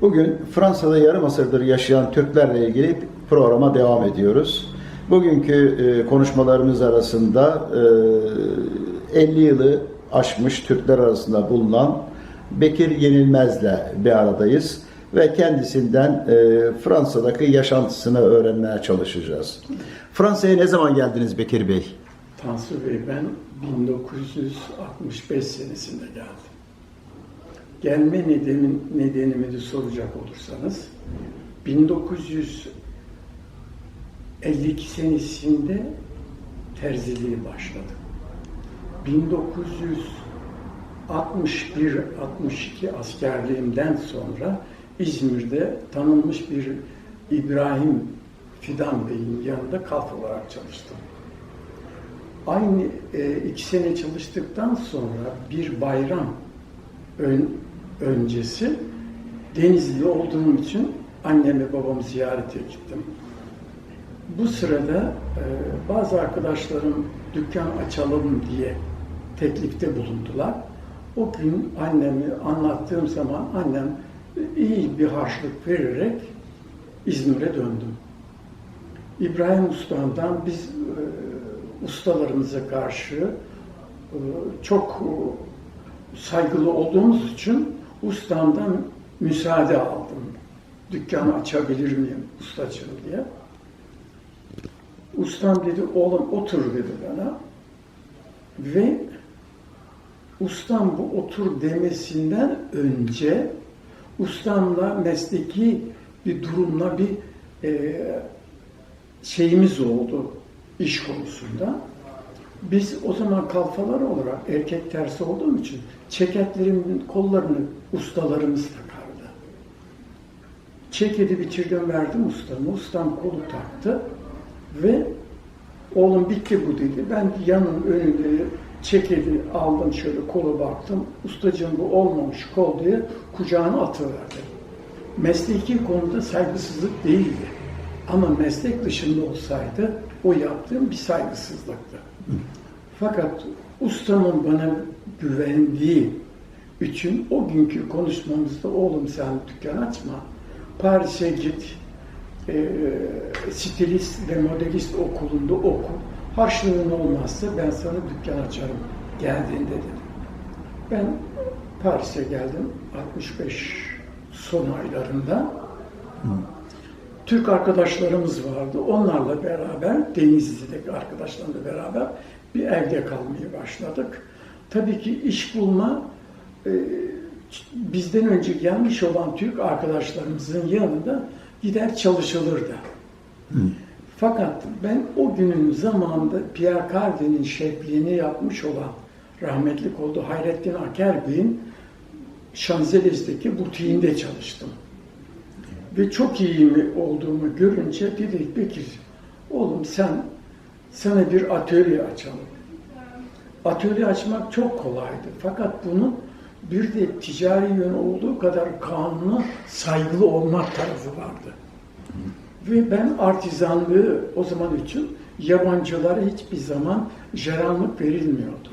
Bugün Fransa'da yarım asırdır yaşayan Türklerle ilgili programa devam ediyoruz. Bugünkü e, konuşmalarımız arasında e, 50 yılı aşmış Türkler arasında bulunan Bekir Yenilmez'le bir aradayız ve kendisinden e, Fransa'daki yaşantısını öğrenmeye çalışacağız. Fransa'ya ne zaman geldiniz Bekir Bey? Tansu Bey ben 1965 senesinde geldim. Gelme nedenim, nedenimi de soracak olursanız 1952 senesinde terziliğe başladım. 1961-62 askerliğimden sonra İzmir'de tanınmış bir İbrahim Fidan Bey'in yanında kalf olarak çalıştım. Aynı e, iki sene çalıştıktan sonra bir bayram ön, öncesi Denizli olduğum için annemi babamı ziyarete gittim. Bu sırada e, bazı arkadaşlarım dükkan açalım diye teklifte bulundular. O gün annemi anlattığım zaman annem iyi bir harçlık vererek İzmir'e döndüm. İbrahim Usta'dan biz e, ustalarımıza karşı e, çok e, saygılı olduğumuz için ustamdan müsaade aldım. Dükkanı açabilir miyim ustacığım diye. Ustam dedi oğlum otur dedi bana. Ve ustam bu otur demesinden önce ustamla mesleki bir durumla bir e, şeyimiz oldu iş konusunda. Biz o zaman kalfalar olarak erkek tersi olduğum için ceketlerimin kollarını ustalarımız takardı. Ceketi bitirdim verdim ustama. Ustam kolu taktı ve oğlum bitti bu dedi. Ben yanın önünde ceketi aldım şöyle kolu baktım. Ustacığım bu olmamış kol diye kucağına atıverdim. Mesleki konuda saygısızlık değildi. Ama meslek dışında olsaydı o yaptığım bir saygısızlıktı. Fakat ustamın bana güvendiği için o günkü konuşmamızda oğlum sen dükkan açma, Paris'e git, e, stilist ve modelist okulunda oku. Harçlığın olmazsa ben sana dükkan açarım geldiğinde dedim. Ben Paris'e geldim 65 son aylarında. Türk arkadaşlarımız vardı. Onlarla beraber, Denizli'deki arkadaşlarımla beraber bir evde kalmaya başladık. Tabii ki iş bulma e, bizden önce gelmiş olan Türk arkadaşlarımızın yanında gider çalışılırdı. Fakat ben o günün zamanında Pierre Cardin'in şefliğini yapmış olan rahmetlik oldu Hayrettin Aker Bey'in Şanzelize'deki butiğinde çalıştım. Ve çok iyi mi olduğumu görünce dedik Bekir, oğlum sen sana bir atölye açalım. Atölye açmak çok kolaydı. Fakat bunun bir de ticari yönü olduğu kadar kanuna saygılı olmak tarafı vardı. Ve ben artizanlığı o zaman için yabancılara hiçbir zaman jeranlık verilmiyordu.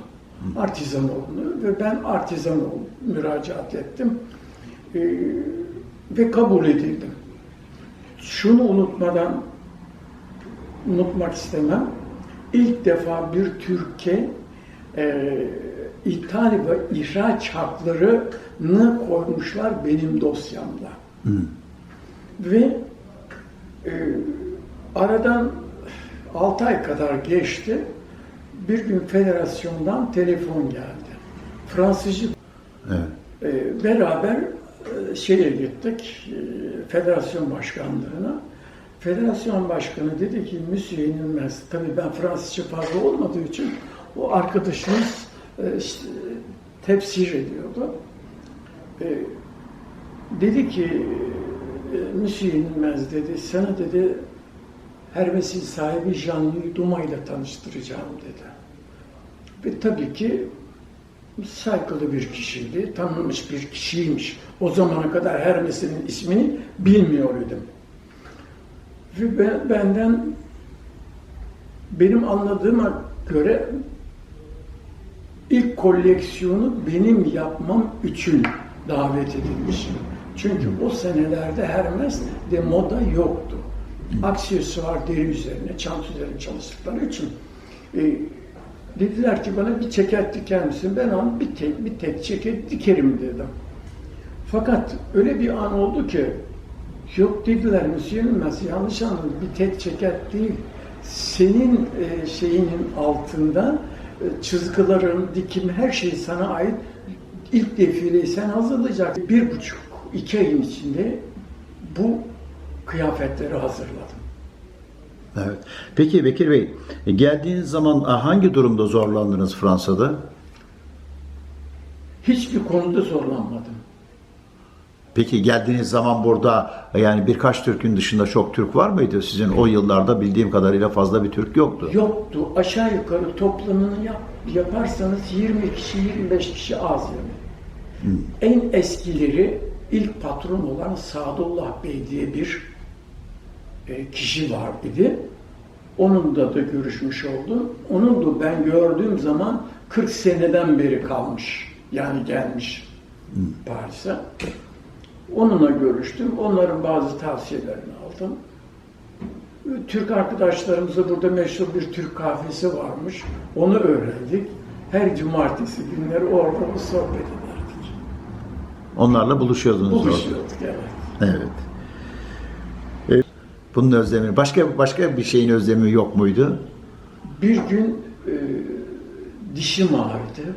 Artizan olunu ve ben artizan ol, müracaat ettim. Ee, ve kabul edildim. Şunu unutmadan unutmak istemem. İlk defa bir Türkiye e, ithal ve ihraç haklarını koymuşlar benim dosyamda. Ve e, aradan 6 ay kadar geçti. Bir gün federasyondan telefon geldi. Fransızca Evet. e, beraber e, şeye gittik, e, federasyon başkanlığına. Federasyon başkanı dedi ki, Monsieur Yenilmez, tabii ben Fransızca fazla olmadığı için o arkadaşımız e, işte, tefsir ediyordu. E, dedi ki, e, Monsieur Yenilmez dedi, sana dedi, Hermes'in sahibi Jean-Louis Duma ile tanıştıracağım dedi. Ve tabii ki saygılı bir kişiydi, tanınmış bir kişiymiş. O zamana kadar Hermes'in ismini bilmiyor idim. Ben, benden benim anladığıma göre ilk koleksiyonu benim yapmam için davet edilmiş. Çünkü o senelerde Hermes de moda yoktu. Aksesuar deri üzerine, çanta üzerine çalıştıkları için e, dediler ki bana bir ceket diker misin? Ben onu bir tek, bir tek ceket dikerim dedim. Fakat öyle bir an oldu ki yok dediler Yılmaz yanlış anladın bir tek ceket değil. Senin e, şeyinin altında e, çizgilerin, dikim her şey sana ait. İlk defileyi sen hazırlayacaksın. Bir buçuk, iki ayın içinde bu kıyafetleri hazırladım. Evet. Peki Bekir Bey, e, geldiğiniz zaman e, hangi durumda zorlandınız Fransa'da? Hiçbir konuda zorlanmadım. Peki geldiğiniz zaman burada yani birkaç Türk'ün dışında çok Türk var mıydı? Sizin o yıllarda bildiğim kadarıyla fazla bir Türk yoktu. Yoktu. Aşağı yukarı toplamını yap, yaparsanız 20 kişi, 25 kişi az yani. En eskileri ilk patron olan Sadullah Bey diye bir e, kişi var idi. Onunla da görüşmüş oldum. Onun da ben gördüğüm zaman 40 seneden beri kalmış. Yani gelmiş Paris'e. Onunla görüştüm. Onların bazı tavsiyelerini aldım. Türk arkadaşlarımıza burada meşhur bir Türk kahvesi varmış. Onu öğrendik. Her cumartesi günleri orada bu sohbet ederdik. Onlarla buluşuyordunuz orada. Buluşuyorduk evet. Evet. E, Bunun özlemi, başka başka bir şeyin özlemi yok muydu? Bir gün e, dişim ağrıdı.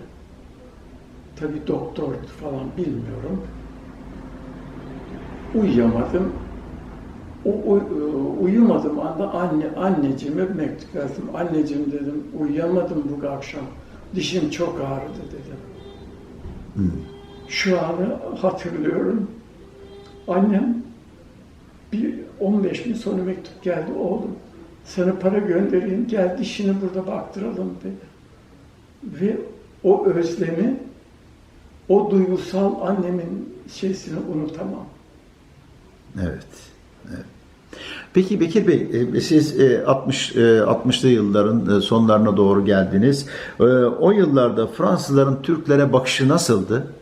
Tabii doktor falan bilmiyorum. Uyuyamadım. O, o- e, uyumadığım anda anne anneciğime mektup yazdım. Anneciğim dedim uyuyamadım bu akşam. Dişim çok ağrıdı dedim. Şu anı hatırlıyorum. Annem bir 15 gün sonra mektup geldi oğlum. Sana para göndereyim gel dişini burada baktıralım dedi. Ve o özlemi, o duygusal annemin şeysini unutamam. Evet. evet. Peki Bekir Bey, e, siz e, 60 e, 60'lı yılların e, sonlarına doğru geldiniz. O yıllarda Fransızların Türklere bakışı nasıldı?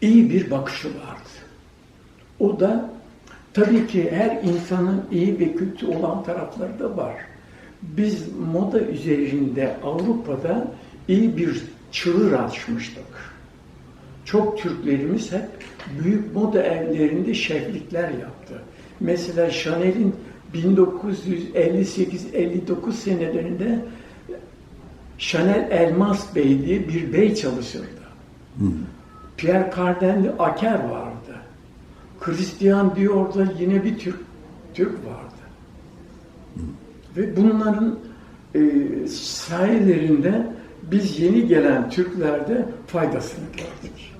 iyi bir bakışı vardı. O da tabii ki her insanın iyi ve kötü olan tarafları da var. Biz moda üzerinde Avrupa'da iyi bir çığır açmıştık. Çok Türklerimiz hep büyük moda evlerinde şeflikler yaptı. Mesela Chanel'in 1958-59 senelerinde Chanel Elmas Bey diye bir bey çalışırdı. Pierre Cardin'li Aker vardı. Christian Dior'da yine bir Türk Türk vardı. Ve bunların e, sayelerinde biz yeni gelen Türklerde faydasını gördük.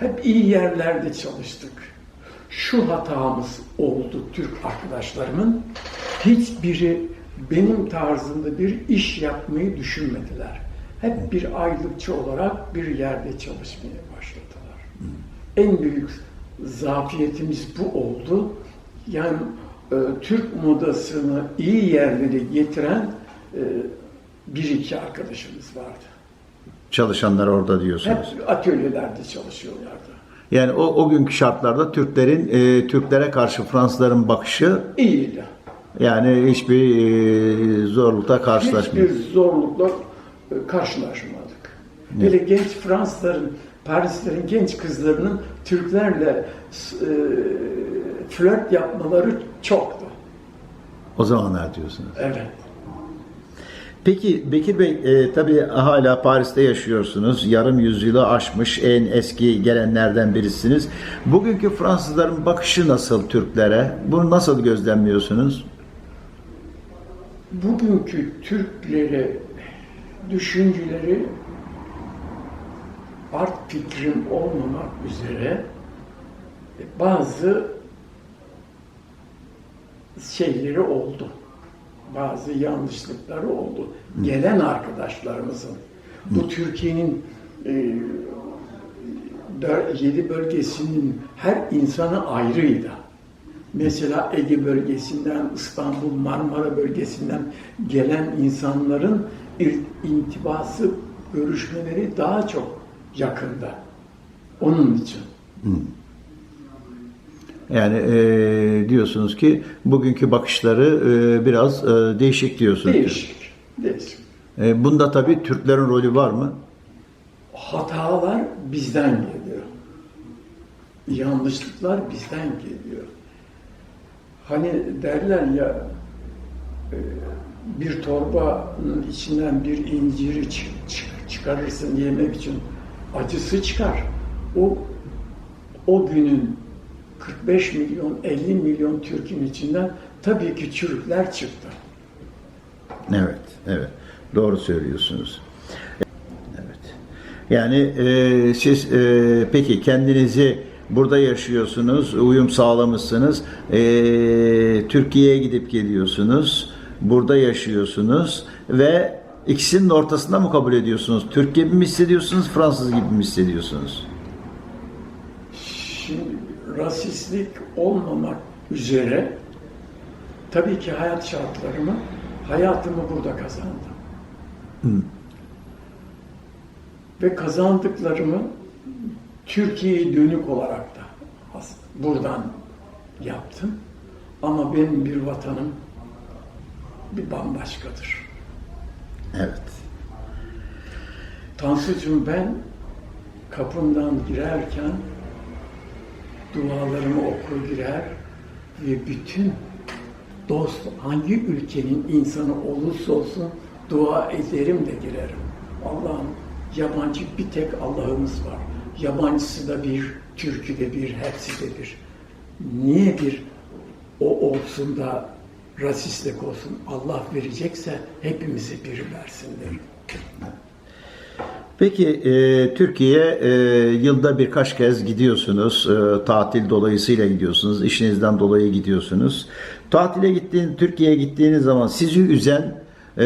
Hep iyi yerlerde çalıştık. Şu hatamız oldu Türk arkadaşlarımın. Hiçbiri benim tarzımda bir iş yapmayı düşünmediler. Hep bir aylıkçı olarak bir yerde çalışmaya başladılar. En büyük zafiyetimiz bu oldu. Yani e, Türk modasını iyi yerlere getiren e, bir iki arkadaşımız vardı. Çalışanlar orada diyorsunuz. Hep atölyelerde çalışıyorlardı. Yani o, o günkü şartlarda Türklerin e, Türklere karşı Fransızların bakışı İyiydi. yani hiçbir e, zorlukta karşılaşmıyor. Hiçbir zorlukla e, karşılaşmadık. Hele genç Fransızların, Parislerin genç kızlarının Türklerle e, flört yapmaları çoktu. O zamanlar diyorsunuz. Evet. Peki Bekir Bey, e, tabii hala Paris'te yaşıyorsunuz. Yarım yüzyılı aşmış en eski gelenlerden birisiniz. Bugünkü Fransızların bakışı nasıl Türklere? Bunu nasıl gözlemliyorsunuz? Bugünkü Türkleri düşünceleri art fikrim olmamak üzere bazı şeyleri oldu. Bazı yanlışlıkları oldu. Gelen arkadaşlarımızın. Bu Türkiye'nin e, dör- yedi bölgesinin her insanı ayrıydı. Mesela Ege bölgesinden, İstanbul, Marmara bölgesinden gelen insanların intibası, görüşmeleri daha çok yakında. Onun için. Yani e, diyorsunuz ki bugünkü bakışları e, biraz e, değişik diyorsunuz. Değişik. Değişik. E, bunda tabii Türklerin rolü var mı? Hatalar bizden geliyor. Yanlışlıklar bizden geliyor. Hani derler ya e, bir torbanın içinden bir inciri çı- çı- çıkarırsın yemek için acısı çıkar. O o günün 45 milyon 50 milyon Türk'ün içinden tabii ki çürükler çıktı. Evet, evet. Doğru söylüyorsunuz. Evet. Yani e, siz e, peki kendinizi burada yaşıyorsunuz, uyum sağlamışsınız. E, Türkiye'ye gidip geliyorsunuz. Burada yaşıyorsunuz ve ikisinin ortasında mı kabul ediyorsunuz? Türk gibi mi hissediyorsunuz, Fransız gibi mi hissediyorsunuz? Şimdi rasistlik olmamak üzere tabii ki hayat şartlarımı, hayatımı burada kazandım. Ve kazandıklarımı Türkiye'ye dönük olarak da buradan yaptım. Ama benim bir vatanım bir bambaşkadır. Evet. Tansucuğum ben kapımdan girerken dualarımı okur girer ve bütün dost hangi ülkenin insanı olursa olsun dua ederim de girerim. Allah'ım yabancı bir tek Allah'ımız var. Yabancısı da bir, Türk'ü de bir, hepsi de bir. Niye bir o olsun da rasistlik olsun? Allah verecekse hepimize bir versin derim. Peki e, Türkiye e, yılda birkaç kez gidiyorsunuz. E, tatil dolayısıyla gidiyorsunuz. işinizden dolayı gidiyorsunuz. Tatile gittiğin, Türkiye'ye gittiğiniz zaman sizi üzen e,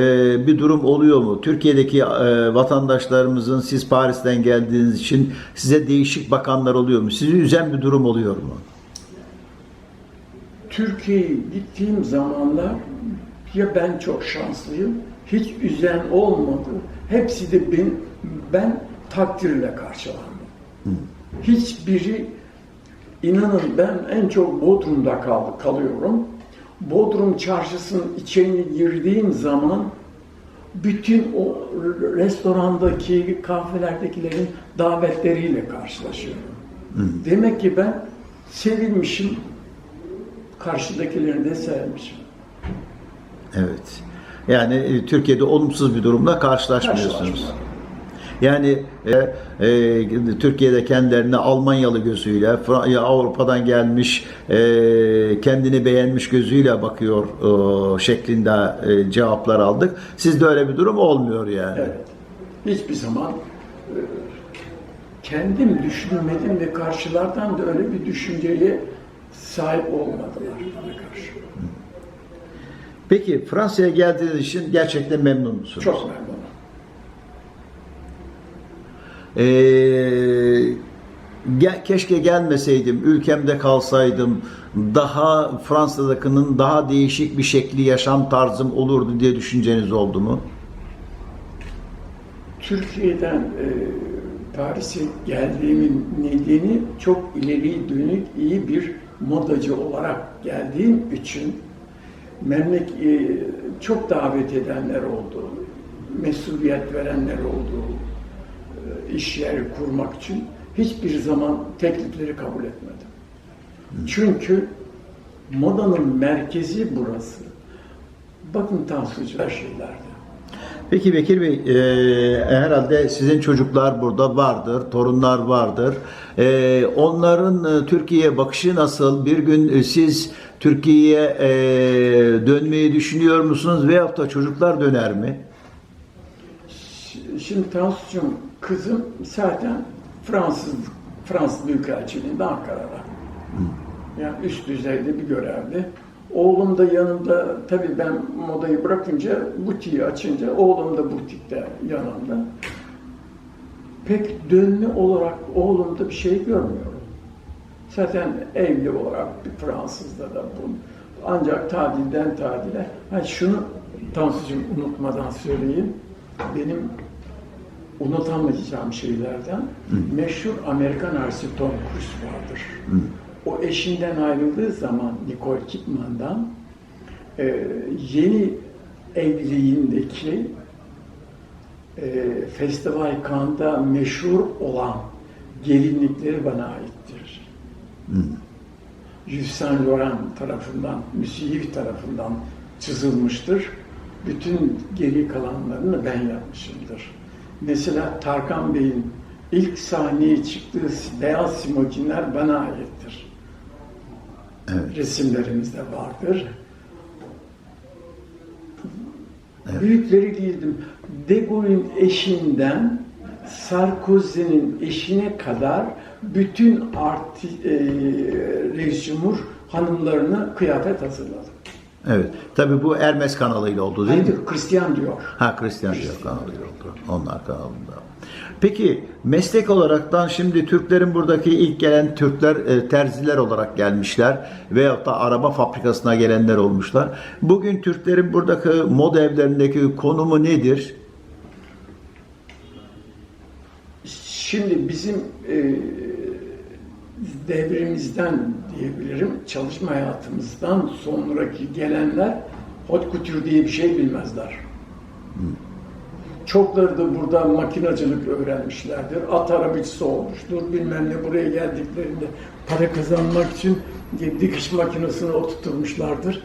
bir durum oluyor mu? Türkiye'deki e, vatandaşlarımızın siz Paris'ten geldiğiniz için size değişik bakanlar oluyor mu? Sizi üzen bir durum oluyor mu? Türkiye'ye gittiğim zamanlar ya ben çok şanslıyım, hiç üzen olmadı. Hepsi de ben, ben takdirle karşılandım. Hiçbiri, inanın ben en çok Bodrum'da kal, kalıyorum. Bodrum çarşısının içine girdiğim zaman bütün o restorandaki, kahvelerdekilerin davetleriyle karşılaşıyorum. Demek ki ben sevilmişim, karşıdakilerini de sevmişim. Evet. Yani e, Türkiye'de olumsuz bir durumla karşılaşmıyorsunuz. Karşılaşmadım. Yani e, e, Türkiye'de kendilerine Almanyalı gözüyle, Fra- Avrupa'dan gelmiş, e, kendini beğenmiş gözüyle bakıyor e, şeklinde e, cevaplar aldık. Sizde öyle bir durum olmuyor yani. Evet. Hiçbir zaman e, kendim düşünmedim ve karşılardan da öyle bir düşünceye sahip olmadılar bana karşı. Peki Fransa'ya geldiğiniz için gerçekten memnun musunuz? Çok memnunum. Ee, ge- keşke gelmeseydim, ülkemde kalsaydım, daha Fransa'dakinin daha değişik bir şekli yaşam tarzım olurdu diye düşünceniz oldu mu? Türkiye'den e, Paris'e geldiğimin nedeni çok ileri dönük iyi bir modacı olarak geldiğim için memlek e, çok davet edenler oldu, mesuliyet verenler oldu, iş yeri kurmak için hiçbir zaman teklifleri kabul etmedim. Çünkü modanın merkezi burası. Bakın Tansucu her şeylerde. Peki Bekir Bey, e, herhalde sizin çocuklar burada vardır, torunlar vardır. E, onların e, Türkiye'ye bakışı nasıl? Bir gün e, siz Türkiye'ye e, dönmeyi düşünüyor musunuz veyahut da çocuklar döner mi? Şimdi Tansu'cum kızım zaten Fransız Fransız Büyükelçiliğinde Ankara'da. Yani üst düzeyde bir görevli. Oğlum da yanımda, tabii ben modayı bırakınca, butiği açınca oğlum da butikte yanımda. Pek dönme olarak oğlumda bir şey görmüyorum. Zaten evli olarak bir Fransızda da bu. Ancak tadilden tadile. Ha şunu Tansu'cum unutmadan söyleyeyim. Benim unutamayacağım şeylerden meşhur Amerikan artisti Tom Cruise vardır. O eşinden ayrıldığı zaman Nicole Kidman'dan e, yeni evliliğindeki e, Festival Cannes'da meşhur olan gelinlikleri bana aittir. Yves Saint Laurent tarafından, Monsieur tarafından çizilmiştir. Bütün geri kalanlarını ben yapmışımdır. Mesela Tarkan Bey'in ilk sahneye çıktığı beyaz simokinler bana aittir. Evet. Resimlerimizde vardır. Büyükleri değildim. De Gaulle'in eşinden Sarkozy'nin eşine kadar bütün arti, e, reis cumhur hanımlarına kıyafet hazırladım. Evet. Tabii bu Hermes kanalıyla oldu değil mi? Hayır, Christian diyor. Ha Hristiyan Diyor kanalıyla oldu. Onlar kanalında. Peki meslek olaraktan şimdi Türklerin buradaki ilk gelen Türkler e, terziler olarak gelmişler veyahut da araba fabrikasına gelenler olmuşlar. Bugün Türklerin buradaki moda evlerindeki konumu nedir? Şimdi bizim e, devrimizden diyebilirim, çalışma hayatımızdan sonraki gelenler hot couture diye bir şey bilmezler. Çokları da burada makinacılık öğrenmişlerdir. At arabacısı olmuştur. Bilmem ne buraya geldiklerinde para kazanmak için dikiş makinesine oturtmuşlardır.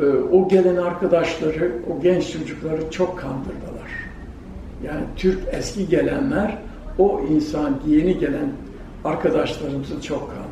Ee, o gelen arkadaşları, o genç çocukları çok kandırdılar. Yani Türk eski gelenler o insan yeni gelen arkadaşlarımızı çok kandırdı.